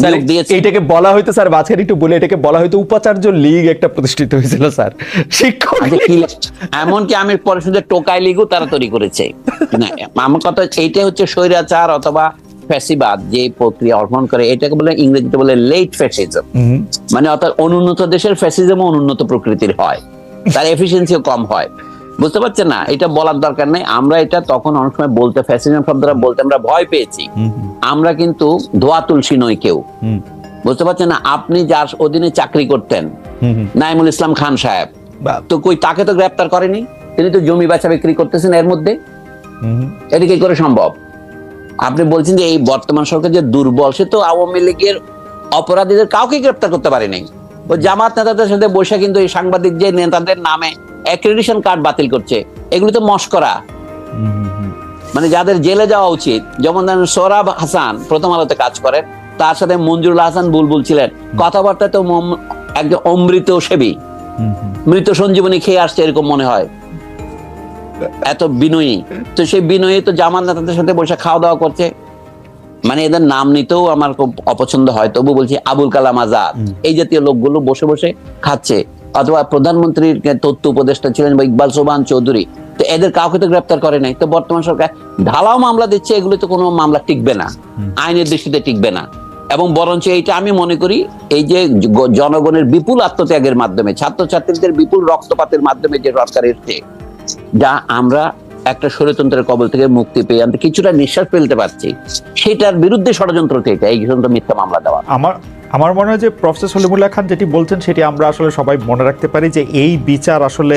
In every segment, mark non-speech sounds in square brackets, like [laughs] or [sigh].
Sir এইটাকে বলা হয়তো স্যার মাঝখানে একটু বলে এটাকে বলা হয়তো উপাচার্য লীগ একটা প্রতিষ্ঠিত হয়েছিল স্যার। শিক্ষক আচ্ছা, এমনকি আমি পরে শুধু টোকাই লিগও তারা তৈরি করেছে? আমার কথা হচ্ছে স্বৈরাচার অথবা ফ্যাসিবাদ যে প্রক্রিয়া অর্পণ করে। এটাকে বলে ইংরেজিতে বলে লেট ফ্যাসিজম মানে অর্থাৎ অনুন্নত দেশের ফ্যাসিজম অনুন্নত প্রকৃতির হয়। তার এফিসিয়েন্সিও কম হয়। বুঝতে পারছেন না? এটা বলার দরকার নেই। আমরা এটা তখন অনেক সময় বলতে ফ্যাসিজম শব্দটা বলতে আমরা ভয় পেয়েছি। আমরা কিন্তু ধোয়া তুলসী নই কেউ। বুঝতে পারছেন না? আপনি যার অধীনে চাকরি করতেন। নাইমুল ইসলাম খান সাহেব তো কই তাকে তো গ্রেপ্তার করেনি? তিনি তো জমি বেচা বিক্রি করতেছেন এর মধ্যে। এটা কি করে সম্ভব? আপনি বলছেন যে এই বর্তমান সরকার যে দুর্বল সে তো আওয়ামী লীগের অপরাধীদের কাউকে গ্রেপ্তার করতে পারেনি। ও জামাত নেতাদের সাথে বসে কিন্তু এই সাংবাদিক যে নেতাদের নামে অ্যাক্রেডিশন কার্ড বাতিল করছে এগুলো তো মস্করা। মানে যাদের জেলে যাওয়া উচিত যেমন ধরেন সোরাব হাসান প্রথম আলোতে কাজ করেন তার সাথে মঞ্জুরুল হাসান বুলবুল ছিলেন। কথাবার্তা তো একজন অমৃত সেবী। মৃত সঞ্জীবনী খেয়ে আসছে এরকম মনে হয়। এত বিনয়ী। তো সেই বিনয়ী তো জামান নেতাদের সাথে বসে খাওয়া দাওয়া করছে। মানে এদের নাম নিতেও আমার খুব অপছন্দ হয়। তবু বলছি আবুল কালাম আজাদ। এই জাতীয় লোকগুলো বসে বসে খাচ্ছে। অথবা প্রধানমন্ত্রীর তথ্য উপদেষ্টা ছিলেন বা ইকবাল সোবান চৌধুরী। তো এদের কাউকে তো গ্রেপ্তার করে নাই। তো বর্তমান সরকার ঢালাও মামলা দিচ্ছে এগুলো তো কোনো মামলা টিকবে না। আইনের দৃষ্টিতে টিকবে না। এবং বরঞ্চ এইটা আমি মনে করি এই যে জনগণের বিপুল আত্মত্যাগের মাধ্যমে ছাত্রছাত্রীদের বিপুল রক্তপাতের মাধ্যমে যে সরকার এসছে যা আমরা একটা ষড়যন্ত্রের কবল থেকে মুক্তি পেয়ে আমি কিছুটা নিঃশ্বাস ফেলতে পারছি। সেটার বিরুদ্ধে ষড়যন্ত্র থেকে এই ষড়যন্ত্র মিথ্যা মামলা দেওয়া। আমার আমার মনে হয় যে প্রফেসর সলিমুল্লাহ খান যেটি বলছেন সেটি আমরা আসলে সবাই মনে রাখতে পারি যে এই বিচার আসলে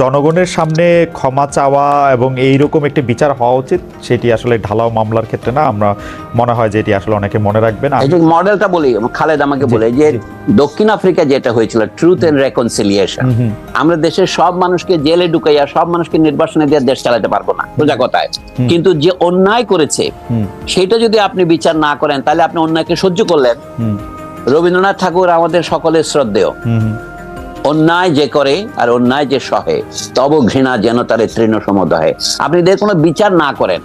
জনগণের সামনে ক্ষমা চাওয়া এবং এই রকম একটি বিচার হওয়া উচিত সেটি আসলে ঢালাও মামলার ক্ষেত্রে না। আমরা মনে হয় যে এটি আসলে অনেকে মনে রাখবেন। মডেলটা বলি খালেদ আমাকে বলে যে দক্ষিণ আফ্রিকা যেটা হয়েছিল ট্রুথ এন্ড রেকনসিলিয়েশন আমরা দেশের সব মানুষকে জেলে ঢুকাইয়া সব মানুষকে নির্বাসনে দিয়ে দেশ চালাতে পারব না সোজা কথায়। কিন্তু যে অন্যায় করেছে সেটা যদি আপনি বিচার না করেন তাহলে আপনি অন্যায়কে সহ্য করলেন। রবীন্দ্রনাথ ঠাকুর আমাদের সকলের শ্রদ্ধেয়। অন্যায় যে করে আর অন্যায় যে সহে তব ঘৃণা যেন তার তৃণ সমদহে আপনি এদের কোনো বিচার না করেন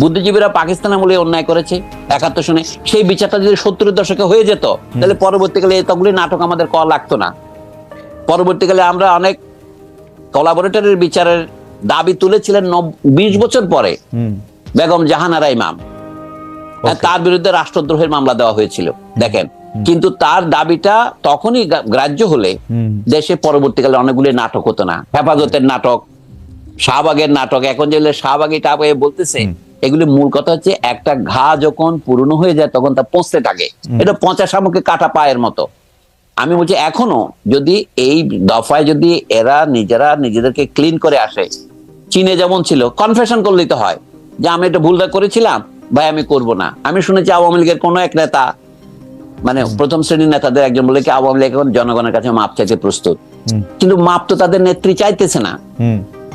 বুদ্ধিজীবীরা পাকিস্তান আমলে অন্যায় করেছে একাত্তর সনে সেই বিচারটা যদি সত্তরের দশকে হয়ে যেত তাহলে পরবর্তীকালে এতগুলি নাটক আমাদের করা লাগতো না। পরবর্তীকালে আমরা অনেক কোলাবোরেটরের বিচারের দাবি তুলেছিলেন বিশ বছর পরে বেগম জাহানারা ইমাম। তার বিরুদ্ধে রাষ্ট্রদ্রোহের মামলা দেওয়া হয়েছিল। দেখেন কিন্তু তার দাবিটা তখনই গ্রাহ্য হলে দেশে পরবর্তীকালে অনেকগুলি নাটক হতো না। হেফাজতের নাটক শাহবাগের নাটক এখন যেগুলো শাহবাগি টাবে বলতেছে এগুলি মূল কথা হচ্ছে একটা ঘা যখন পুরনো হয়ে যায় তখন তা পচতে থাকে। এটা পচা শামুকে কাটা পায়ের মতো। আমি বলছি এখনও যদি এই দফায় যদি এরা নিজেরা নিজেদেরকে ক্লিন করে আসে চীনে যেমন ছিল কনফেশন করলেই তো হয় যে আমি এটা ভুলটা করেছিলাম ভাই আমি করব না। আমি শুনেছি আওয়ামী লীগের কোনো এক নেতা মানে প্রথম শ্রেণির নেতাদের একজন বলে কি আওয়ামী লীগ এখন জনগণের কাছে মাপ চাইতে প্রস্তুত। কিন্তু মাপ তো তাদের নেত্রী চাইতেছে না।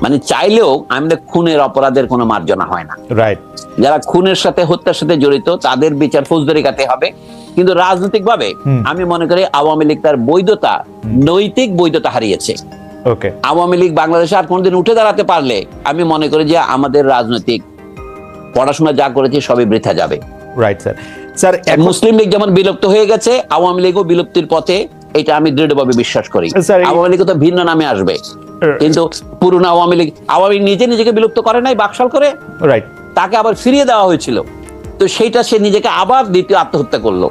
মানে চাইলেও আমাদের খুনের অপরাধের কোনো মার্জনা হয় না। রাইট যারা খুনের সাথে হত্যার সাথে জড়িত তাদের বিচার ফৌজদারি কাতে হবে। কিন্তু রাজনৈতিক ভাবে আমি মনে করি আওয়ামী লীগ তার বৈধতা নৈতিক বৈধতা হারিয়েছে। ওকে আওয়ামী লীগ বাংলাদেশে আর কোনোদিন উঠে দাঁড়াতে পারলে আমি মনে করি যে আমাদের রাজনৈতিক পড়াশোনা যা করেছে সবই বৃথা যাবে। Right sir sir Muslim League যেমন বিলুপ্ত হয়ে গেছে আওয়ামী লীগও বিলুপ্তির পথে এটা আমি দৃঢ়ভাবে বিশ্বাস করি। আওয়ামী লীগ তো ভিন্ন নামে আসবে। কিন্তু পুরনো আওয়ামী লীগ আওয়ামী নিজে নিজেকে বিলুপ্ত করে নাই বাকশাল করে। রাইট তাকে আবার ফিরিয়ে দেওয়া হয়েছিল। তো সেইটা সে নিজেকে আবার দ্বিতীয় আত্মহত্যা করল।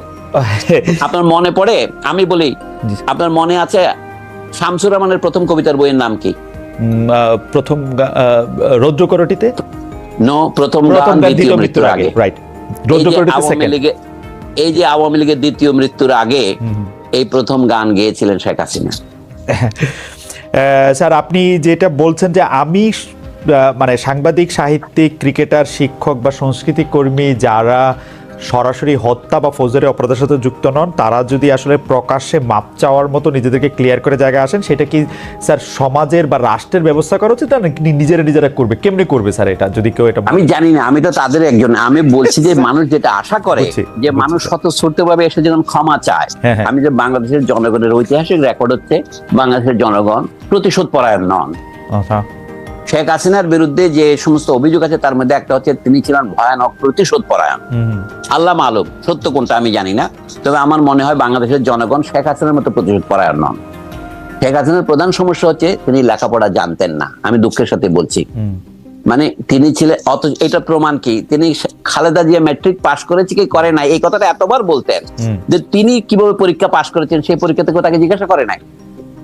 আপনার মনে পড়ে? আমি বলি আপনার মনে আছে শামসুর রহমানের প্রথম কবিতার বইয়ের নাম কি? প্রথম রৌদ্রকরটিতে নো প্রথম গান দ্বিতীয় মৃত্যুর আগে। রাইট এই যে আওয়ামী লীগের দ্বিতীয় মৃত্যুর আগে এই প্রথম গান গেয়েছিলেন শেখ হাসিনা। [laughs] স্যার আপনি যেটা বলছেন যে আমি মানে সাংবাদিক সাহিত্যিক ক্রিকেটার শিক্ষক বা সংস্কৃতি কর্মী যারা সরাসরি হত্যা বা ফৌজদারি অপরাধের সাথে যুক্ত নন তারা যদি আসলে প্রকাশ্যে মাপ চাওয়ার মতো নিজেদেরকে ক্লিয়ার করে জায়গায় আসেন সেটা কি স্যার সমাজের বা রাষ্ট্রের ব্যবস্থা করা উচিত না নিজেরা নিজেরা করবে? কেমনি করবে স্যার এটা যদি কেউ এটা আমি জানি না আমি তো তাদের একজন আমি বলছি যে [laughs] মানুষ যেটা আশা করে যে মানুষ স্বতঃস্ফূর্ত ভাবে এসে যখন ক্ষমা চায় হ্যাঁ, হ্যাঁ। আমি যে বাংলাদেশের জনগণের ঐতিহাসিক রেকর্ড হচ্ছে বাংলাদেশের জনগণ প্রতিশোধ পরায়ণ নন। আচ্ছা। শেখ হাসিনার বিরুদ্ধে যে সমস্ত অভিযোগ আছে তার মধ্যে একটা হচ্ছে তিনি ছিলেন ভয়ানক প্রতিশোধ পরায়ণ আল্লাহ মালুম সত্য কোনটা আমি জানি না। তবে আমার মনে হয় বাংলাদেশের জনগণ শেখ হাসিনার মতো প্রতিশোধ পরায়ণ নন। শেখ হাসিনার প্রধান সমস্যা হচ্ছে তিনি লেখাপড়া জানতেন না। আমি দুঃখের সাথে বলছি। মানে তিনি ছিলেন অত এটা প্রমাণ কি? তিনি খালেদা জিয়া ম্যাট্রিক পাশ করেছে কি করে নাই? এই কথাটা এতবার বলতেন যে তিনি কীভাবে পরীক্ষা পাশ করেছেন সেই পরীক্ষা থেকে তাকে জিজ্ঞাসা করে নাই।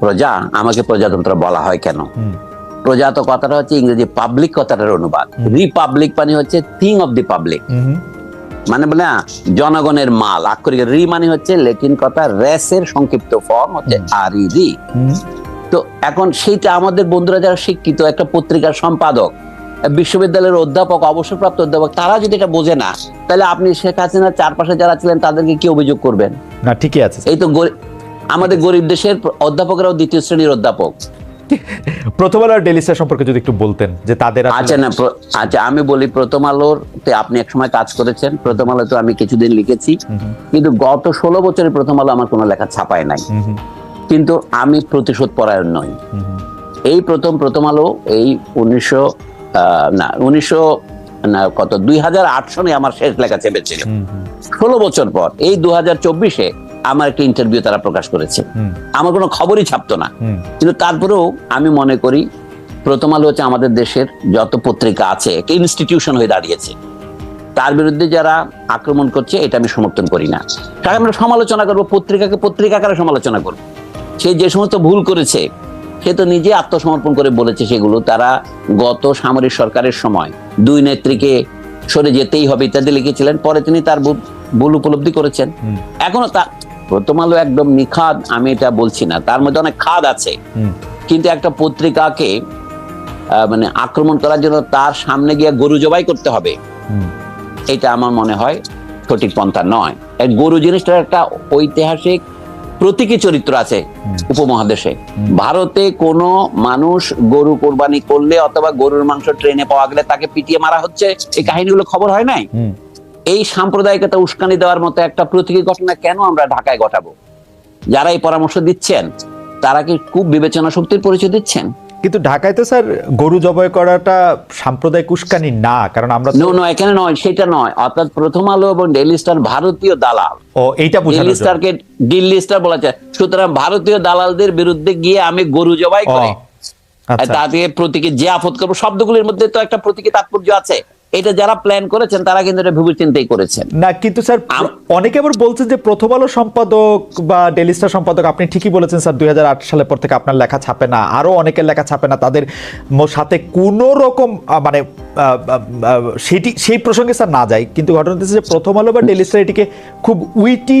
প্রজা আমাকে প্রজাতন্ত্র বলা হয় কেন? হুম, প্রজা তো কথাটা হচ্ছে ইংরেজি পাবলিক কথাটার অনুবাদ। রিপাবলিক মানে হচ্ছে থিং অফ দি পাবলিক মানে বলে না, জনগণের মাল। আক্ষরিক রি মানে হচ্ছে লেকিন কথা রেসের সংক্ষিপ্ত ফর্ম হচ্ছে আর ই রি তো এখন সেইটা আমাদের বন্ধুরা যারা শিক্ষিত একটা পত্রিকার সম্পাদক বিশ্ববিদ্যালয়ের অধ্যাপক অবসরপ্রাপ্ত অধ্যাপক তারা যদি এটা বোঝে না তাহলে আপনি শেখ হাসিনার চারপাশে যারা ছিলেন তাদেরকে কি অভিযোগ করবেন? না ঠিকই আছে। এই তো আমাদের গরিব দেশের অধ্যাপকরাও দ্বিতীয় শ্রেণির অধ্যাপক। প্রথম আলো আর ডেলি স্টার সম্পর্কে যদি একটু বলতেন যে তাদের আচ্ছা না আচ্ছা আমি বলি প্রথম আলোর তে আপনি এক সময় কাজ করেছেন প্রথম আলো তো আমি কিছুদিন লিখেছি। কিন্তু গত ষোলো বছরের প্রথম আলো আমার কোনো লেখা ছাপায় নাই। কিন্তু আমি প্রতিশোধ পরায়ণ নই। এই প্রথম প্রথম আলো এই উনিশশো না উনিশশো না কত দুই হাজার আট সনে আমার শেষ লেখা চেপেছিল। ষোলো বছর পর এই দু হাজার চব্বিশে আমার একটা ইন্টারভিউ তারা প্রকাশ করেছে। আমার কোনো খবরই ছাপতো না। কিন্তু তারপরেও আমি মনে করি প্রথম আলো হচ্ছে আমাদের দেশের যত পত্রিকা আছে একটা ইনস্টিটিউশন হয়ে দাঁড়িয়েছে। তার বিরুদ্ধে যারা আক্রমণ করছে এটা আমি সমর্থন করি না। তাকে আমরা সমালোচনা করব পত্রিকাকে পত্রিকা আকারে সমালোচনা করব? সে যে সমস্ত ভুল করেছে সে তো নিজে আত্মসমর্পণ করে বলেছে সেগুলো। তারা গত সামরিক সরকারের সময় দুই নেত্রীকে সরে যেতেই হবে ইত্যাদি লিখেছিলেন। পরে তিনি তার ভুল- ভুল উপলব্ধি করেছেন। এখনও তা প্রথম আলো একদম নিখাদ আমি এটা বলছি না। তার মধ্যে অনেক খাদ আছে। কিন্তু একটা পত্রিকাকে মানে আক্রমণ করার জন্য তার সামনে গিয়ে গরু জবাই করতে হবে। এটা আমার মনে হয় সঠিক পন্থা নয়। এই গরু জিনিসটার একটা ঐতিহাসিক প্রতীকী চরিত্র আছে উপমহাদেশে। ভারতে কোনো মানুষ গরু কোরবানি করলে অথবা গরুর মাংস ট্রেনে পাওয়া গেলে তাকে পিটিয়ে মারা হচ্ছে এই কাহিনীগুলো খবর হয় নাই। এই সাম্প্রদায়িকতা উস্কানি দেওয়ার মতো একটা প্রতীকী ঘটনা কেন আমরা ঢাকায় ঘটাবো? যারা এই পরামর্শ দিচ্ছেন তারা কি খুব বিবেচনা শক্তির পরিচয় দিচ্ছেন? কিন্তু ঢাকায় তো স্যার গরু জবাই করাটা সাম্প্রদায়িক উস্কানি না কারণ আমরা নো নো এখানে নয় সেটা নয়। অর্থাৎ প্রথম আলো এবং ডেইলি স্টার ভারতীয় দালাল। ও এইটা দিল্লি জন্য। স্টারকে দিল্লি স্টার বলা যায় সুতরাং ভারতীয় দালালদের বিরুদ্ধে গিয়ে আমি গরু জবাই করি। আচ্ছা। তা প্রতীকী যে আপদ করব শব্দগুলির মধ্যে তো একটা প্রতীকী তাৎপর্য আছে। এটা যারা প্ল্যান করেছেন তারা কিন্তু এটা ভেবে চিন্তাই করেছেন। না কিন্তু স্যার অনেকে আবার বলছেন যে প্রথম আলো সম্পাদক বা ডেলি স্টার সম্পাদক আপনি ঠিকই বলেছেন স্যার দুই হাজার আট সালের পর থেকে আপনার লেখা ছাপে না। আরও অনেকের লেখা ছাপে না। তাদের সাথে কোনো রকম মানে সেটি সেই প্রসঙ্গে স্যার না যায়। কিন্তু ঘটনা হচ্ছে যে প্রথম আলো বা ডেলি স্টার এটিকে খুব উইটি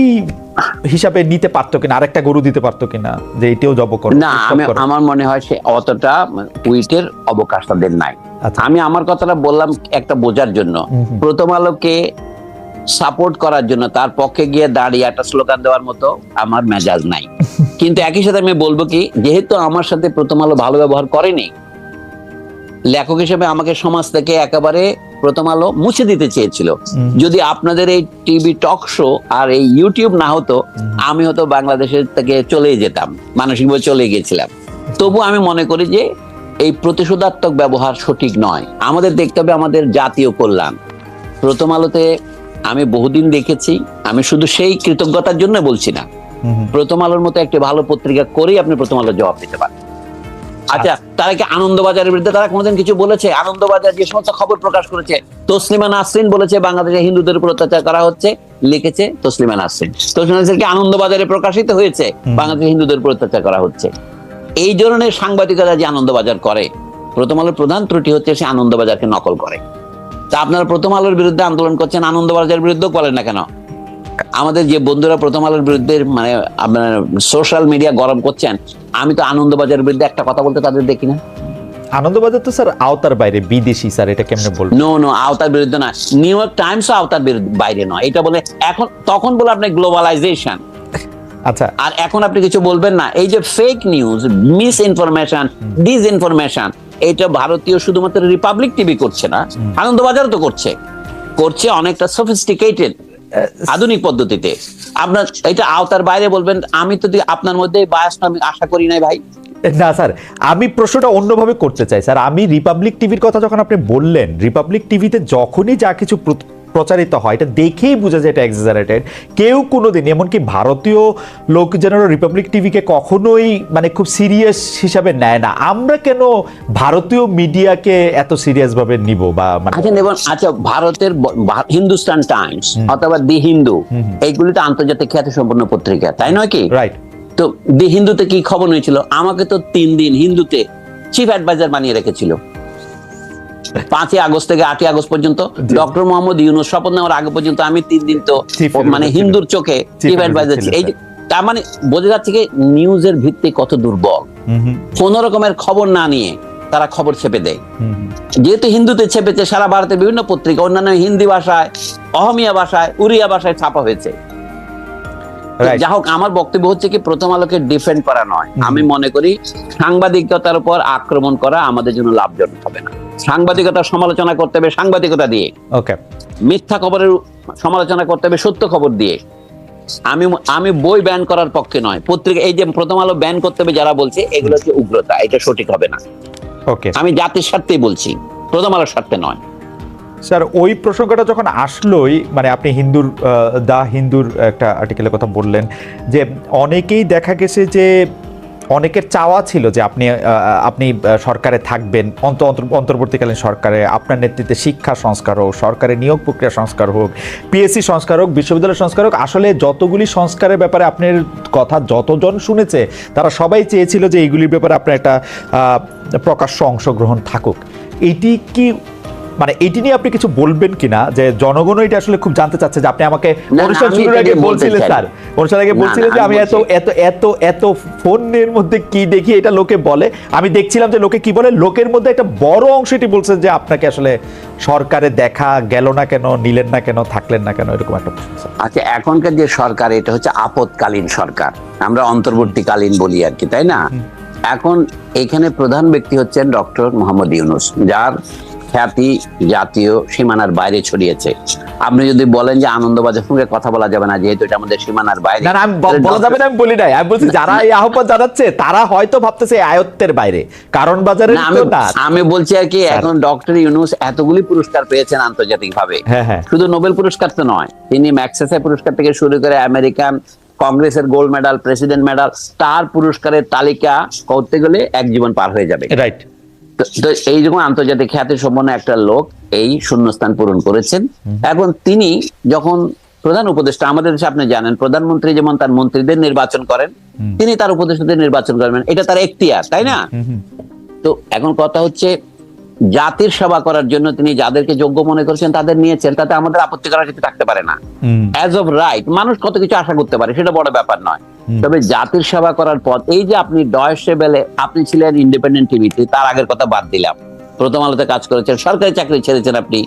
হিসাবে নিতে পারতো কিনা আরেকটা গরু দিতে পারতো কিনা যে এটিও জব করো না আমি আমার মনে হয় সে অতটা টুইটের অবকাশ তাদের নাই আচ্ছা। আমি আমার কথাটা বললাম একটা বোঝার জন্য। প্রথম আলোকে সাপোর্ট করার জন্য তার পক্ষে গিয়ে দাঁড়িয়ে একটা স্লোগান দেওয়ার মতো আমার মেজাজ নাই [laughs] কিন্তু একই সাথে আমি বলব কি যেহেতু আমার সাথে প্রথম আলো ভালো ব্যবহার করেনি লেখক হিসেবে আমাকে সমাজ থেকে একেবারে প্রথম আলো মুছে দিতে চেয়েছিল। যদি আপনাদের এই টিভি টক শো আর এই ইউটিউব না হতো আমি হয়তো বাংলাদেশের থেকে চলে যেতাম মানসিকভাবে চলে গিয়েছিলাম তবু আমি মনে করি যে এই প্রতিশোধাত্মক ব্যবহার সঠিক নয়। আমাদের দেখতে হবে আমাদের জাতীয় কল্যাণ। প্রথম আলোতে আমি বহুদিন দেখেছি আমি শুধু সেই কৃতজ্ঞতার জন্য বলছি না। প্রথম আলোর মতো একটি ভালো পত্রিকা করেই আপনি প্রথম আলোর জবাব দিতে পারেন। আচ্ছা তারা কি আনন্দবাজারের বিরুদ্ধে তারা কোনোদিন কিছু বলেছে? আনন্দবাজার যে সমস্ত খবর প্রকাশ করেছে তসলিমা নাসরিন বলেছে বাংলাদেশে হিন্দুদের উপর অত্যাচার করা হচ্ছে লিখেছে তসলিমা নাসরিন। তসলিমা নাসরিন কি আনন্দবাজারে প্রকাশিত হয়েছে? বাংলাদেশে হিন্দুদের উপর অত্যাচার করা হচ্ছে। এই ধরনের সাংবাদিকতা যে আনন্দবাজার করে প্রথম আলোর প্রধান ত্রুটি হচ্ছে সে আনন্দবাজারকে নকল করে। তা আপনারা প্রথম আলোর বিরুদ্ধে আন্দোলন করছেন আনন্দবাজারের বিরুদ্ধেও করেন না কেন? আমাদের যে বন্ধুরা প্রথম আলোর বিরুদ্ধে মানে আপনার সোশ্যাল মিডিয়া গরম করছেন আমি তো আনন্দবাজারের বিরুদ্ধে একটা কথা বলতে তাদের দেখি না। আনন্দবাজার তো স্যার আওতার বাইরে বিদেশি স্যার এটা কেমনে বলব নো নো আওতার বিরুদ্ধে না। নিউ ইয়র্ক টাইমস আওতার বাইরে নয়। এটা বলে এখন তখন বলে আপনি গ্লোবালাইজেশন আচ্ছা। আর এখন আপনি কিছু বলবেন না। এই যে fake news misinformation disinformation এটা ভারতীয় শুধুমাত্র রিপাবলিক টিভি করছে না আনন্দবাজার তো করছে। করছে অনেকটা সফিস্টিকেটেড আধুনিক পদ্ধতিতে। আপনার এটা আওতার বাইরে বলবেন, আমি তো আপনার মধ্যে বায়াস আমি আশা করি নাই ভাই। না, স্যার, আমি প্রশ্নটা অন্যভাবে করতে চাই, স্যার। আমি রিপাবলিক টিভির কথা যখন আপনি বললেন রিপাবলিক টিভিতে যখনই যা কিছু প্রচারিত হয় এটা দেখেই বোঝা যায় এটা এক্সাজারেটেড কেউ কোনোদিন এমনকি ভারতীয় লোকজনেরও রিপাবলিক টিভিকে কখনোই মানে খুব সিরিয়াস হিসাবে নেয় না। আমরা কেন ভারতীয় মিডিয়াকে এত সিরিয়াস ভাবে নিব বা মানে আচ্ছা দেখুন আচ্ছা ভারতের হিন্দুস্তান টাইমস অথবা দি হিন্দু এইগুলি তো আন্তর্জাতিক খ্যাতি সম্পন্ন পত্রিকা তাই নয় কি? রাইট তো দি হিন্দুতে কি খবর হয়েছিল? আমাকে তো তিন দিন হিন্দুতে চিফ অ্যাডভাইজার বানিয়ে রেখেছিল। পাঁচই আগস্ট থেকে আটই আগস্ট পর্যন্ত ডক্টর মোহাম্মদ ইউনুস শপথ নেওয়ার আগে পর্যন্ত আমি তিন দিন তো মানে হিন্দুর চোখে চিফ অ্যাডভাইজার এই তার মানে বোঝা যাচ্ছে কি নিউজের ভিত্তি কত দুর্বল। কোন রকমের খবর না নিয়ে তারা খবর ছেপে দেয়। যেহেতু হিন্দুতে ছেপেছে সারা ভারতের বিভিন্ন পত্রিকা অন্যান্য হিন্দি ভাষায় অহমিয়া ভাষায় উড়িয়া ভাষায় ছাপা হয়েছে. যা হোক আমার বক্তব্য হচ্ছে কি প্রথম আলোকে ডিফেন্ড করা নয়। আমি মনে করি সাংবাদিকতার উপর আক্রমণ করা আমাদের জন্য লাভজনক হবে না। সাংবাদিকতার সমালোচনা করতে হবে সাংবাদিকতা দিয়ে। ওকে মিথ্যা খবরের সমালোচনা করতে হবে সত্য খবর দিয়ে। আমি আমি বই ব্যান করার পক্ষে নয়। পত্রিকা এই যে প্রথম আলো ব্যান করতে হবে যারা বলছে এগুলো হচ্ছে উগ্রতা এটা সঠিক হবে না। ওকে আমি জাতির স্বার্থেই বলছি প্রথম আলোর স্বার্থে নয়। স্যার ওই প্রসঙ্গটা যখন আসলোই মানে আপনি হিন্দুর দা হিন্দুর একটা আর্টিকেলের কথা বললেন যে অনেকেই দেখা গেছে যে অনেকের চাওয়া ছিল যে আপনি আপনি সরকারে থাকবেন, অন্ত, অন্তর- অন্তর্বর্তীকালীন সরকারে আপনার নেতৃত্বে শিক্ষা সংস্কার হোক, সরকারের নিয়োগ প্রক্রিয়া সংস্কার হোক পিএসসি সংস্কার হোক, বিশ্ববিদ্যালয় সংস্কার হোক, আসলে যতগুলি সংস্কারের ব্যাপারে আপনার কথা যতজন শুনেছে, তারা সবাই চেয়েছিল যে এইগুলির ব্যাপারে আপনার একটা প্রকাশ্য অংশগ্রহণ থাকুক। এটি কি মানে এটি নিয়ে আপনি কিছু বলবেন কিনা? যে জনগণ এটা আসলে খুব জানতে চাচ্ছে যে আপনি আমাকে অনুষ্ঠান শুরুর আগে বলছিলেন স্যার। অনুষ্ঠান আগে বলছিলেন যে আমি এত এত এত এত ফোনের মধ্যে কি দেখি এটা লোকে বলে। আমি দেখছিলাম যে লোকে কি বলে লোকের মধ্যে একটা বড় অংশ এটি বলছে যে আপনাকে আসলে সরকারে দেখা গেল না কেন নিলেন না কেন থাকলেন না কেন এরকম একটা আচ্ছা এখনকার যে সরকার এটা হচ্ছে আপদকালীন সরকার। আমরা অন্তর্বর্তীকালীন বলি আর কি তাই না? এখন এখানে প্রধান ব্যক্তি হচ্ছেন ডক্টর মোহাম্মদ ইউনুস যার খ্যাতি জাতীয় সীমানার বাইরে ছড়িয়েছে। আপনি যদি বলেন যে আনন্দবাজার সঙ্গে কথা বলা যাবে না যেহেতু এটা আমাদের সীমানার বাইরে। না আমি বলা যাবে না আমি বলি নাই। আমি বলছি যারা এই আহ্বান জানাচ্ছে তারা হয়তো ভাবতেছে এই আয়ত্তের বাইরে। কারণ বাজারের না, আমি আমি বলছি আর কি এখন ডক্টর ইউনুস এতগুলি পুরস্কার পেয়েছেন আন্তর্জাতিক ভাবে হ্যাঁ হ্যাঁ। শুধু নোবেল পুরস্কার তো নয় তিনি ম্যাক্সেসে পুরস্কার থেকে শুরু করে আমেরিকান কংগ্রেসের গোল্ড মেডাল প্রেসিডেন্ট মেডাল তার পুরস্কারের তালিকা করতে গেলে এক জীবন পার হয়ে যাবে। রাইট তো- এইরকম আন্তর্জাতিক খ্যাতি সম্পন্ন একটা লোক এই শূন্যস্থান পূরণ করেছেন। এখন তিনি যখন প্রধান উপদেষ্টা আমাদের দেশে আপনি জানেন প্রধানমন্ত্রী যেমন তার মন্ত্রীদের নির্বাচন করেন তিনি তার উপদেষ্টাদের নির্বাচন করবেন এটা তার এখতিয়ার তাই না? তো এখন কথা হচ্ছে জাতির সেবা করার জন্য তিনি যাদেরকে যোগ্য মনে করছেন তাদের নিয়েছেন তাতে আমাদের আপত্তি করার কিছু থাকতে পারে না। অ্যাজ অফ রাইট মানুষ কত কিছু আশা করতে পারে সেটা বড় ব্যাপার নয়। তবে জাতির সেবা করার পথ এই যে আপনি ডয়েসে বেলে আপনি ছিলেন ইন্ডিপেন্ডেন্ট টিভিতে তার আগের কথা বাদ দিলাম। প্রথম আলোতে কাজ করেছেন সরকারি চাকরি ছেড়েছেন আপনি।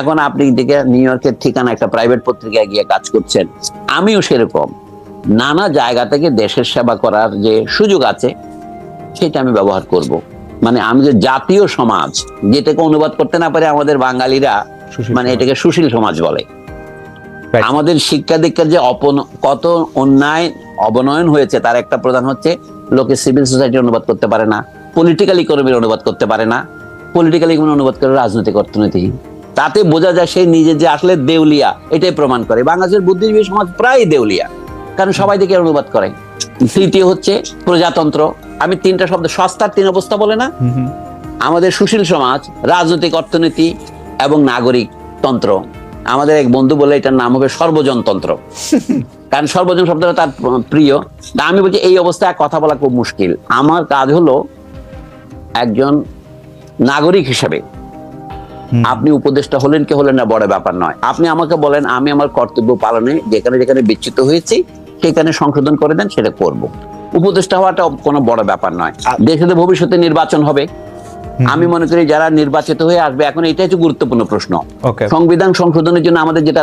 এখন আপনি দিকে নিউ ইয়র্কের ঠিকানা একটা প্রাইভেট পত্রিকায় গিয়ে কাজ করছেন। আমিও সেরকম। নানা জায়গা থেকে দেশের সেবা করার যে সুযোগ আছে সেটা আমি ব্যবহার করব। মানে আমি যে জাতীয় সমাজ যেটাকে অনুবাদ করতে না পারে আমাদের বাঙালিরা মানে এটাকে সুশীল সমাজ বলে। আমাদের শিক্ষা দীক্ষার যে অপন কত অন্যায় অবনয়ন হয়েছে তার একটা প্রধান হচ্ছে লোকে সিভিল সোসাইটি অনুবাদ করতে পারে না পলিটিক্যাল ইকোনমির অনুবাদ করতে পারে না পলিটিক্যাল ইকোনমি অনুবাদ করে রাজনৈতিক অর্থনীতি। তাতে বোঝা যায় সে নিজে যে আসলে দেউলিয়া এটাই প্রমাণ করে। বাংলাদেশের বুদ্ধিজীবী সমাজ প্রায় দেউলিয়া কারণ সবাই দেখে অনুবাদ করে। তৃতীয় হচ্ছে প্রজাতন্ত্র। আমি তিনটা শব্দ সস্তার তিন অবস্থা বলে না? আমাদের সুশীল সমাজ রাজনৈতিক অর্থনীতি এবং নাগরিক তন্ত্র আমাদের এক বন্ধু বলে এটার নাম হবে সর্বজন তন্ত্র কারণ সর্বজন শব্দটা তার প্রিয়। তা আমি বলছি এই অবস্থায় কথা বলা খুব মুশকিল। আমার কাজ হলো একজন নাগরিক হিসেবে। আপনি উপদেষ্টা হলেন কি হলেন না বড় ব্যাপার নয়। আপনি আমাকে বলেন আমি আমার কর্তব্য পালনে যেখানে যেখানে বিচ্যুত হয়েছি সেখানে সংশোধন করে দেন সেটা করব। উপদেষ্টা হওয়াটা কোনো বড় ব্যাপার নয়। দেশে ভবিষ্যতে নির্বাচন হবে। আমি মনে করি যারা নির্বাচিত হয়ে আসবে এখন এটাই হচ্ছে গুরুত্বপূর্ণ প্রশ্ন। সংবিধান সংশোধনের জন্য আমাদের যেটা